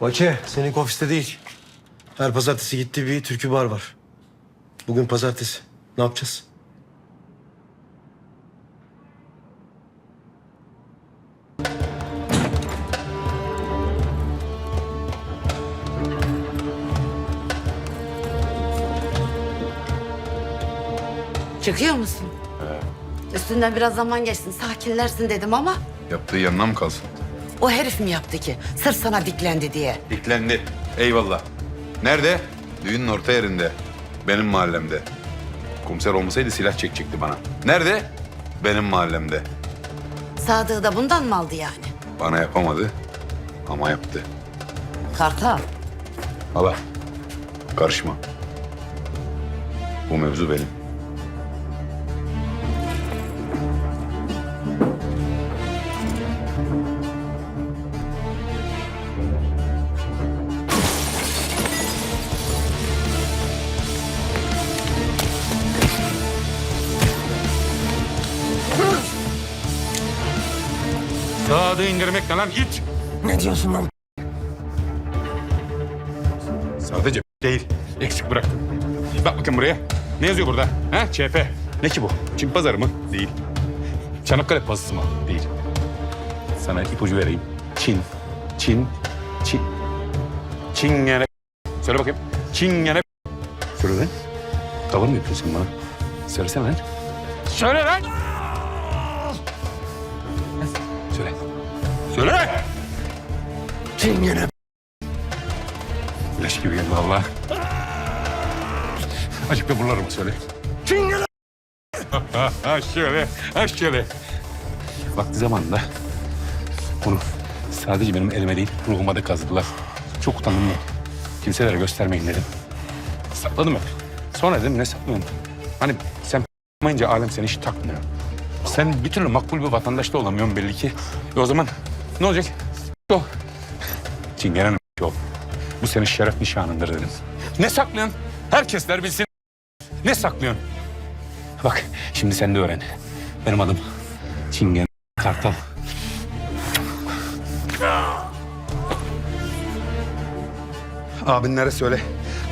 Bake, senin ofiste değil. Her pazartesi gittiği bir türkü bar var. Bugün pazartesi. Ne yapacağız? Çıkıyor musun? Üstünden biraz zaman geçsin, sakinlersin dedim ama Yaptığı yanına mı kalsın? O herif mi yaptı ki? Sırf sana diklendi diye. Diklendi. Eyvallah. Nerede? Düğünün orta yerinde. Benim mahallemde. Komiser olmasaydı silah çekecekti bana. Nerede? Benim mahallemde. Sadığı da bundan mı aldı yani? Bana yapamadı ama yaptı. Kartal, Hala karışma. Bu mevzu benim. Sağı indirmek ne lan it? Ne diyorsun lan? Sadece değil. Eksik bıraktım. Bak bakın buraya. Ne yazıyor burada? Ha? ÇP. Ne ki bu? Çin pazarı mı? Değil. Çanakkale pazısı mı? Değil. Sana ipucu vereyim. Çin. Çin. Çin. Çingene. Söyle bakayım. Çingene. Söyle lan. Tavır mı yapıyorsun bana? Söylesene lan. Söyle lan. Çingene. Leş gibi geldi valla. Azıcık da buraları mı söyle? Çingene. ha şöyle, ha şöyle. Vakti zamanında bunu sadece benim elime değil ruhuma da kazıdılar. Çok utandım mı? Kimselere göstermeyin dedim. Sakladım hep. Sonra dedim ne saklıyorsun? Hani sen mayınca alem seni hiç takmıyor. Sen bir türlü makbul bir vatandaş da olamıyorsun belli ki. E o zaman ne olacak? O. Çingene'nin o. Bu senin şeref nişanındır dedim. Ne saklıyorsun? Herkesler bilsin. Ne saklıyorsun? Bak şimdi sen de öğren. Benim adım Çingen Kartal. Abinlere söyle.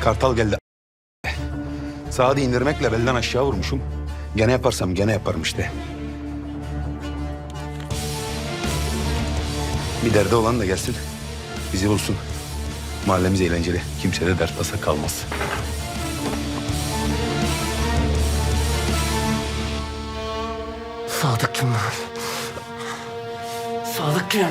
Kartal geldi. Saati indirmekle belden aşağı vurmuşum. Gene yaparsam gene yaparım işte. Bir derdi olan da gelsin. Bizi bulsun. Mahallemiz eğlenceli. Kimse de dert tasa kalmaz. Sadık kim lan? Sadık kim?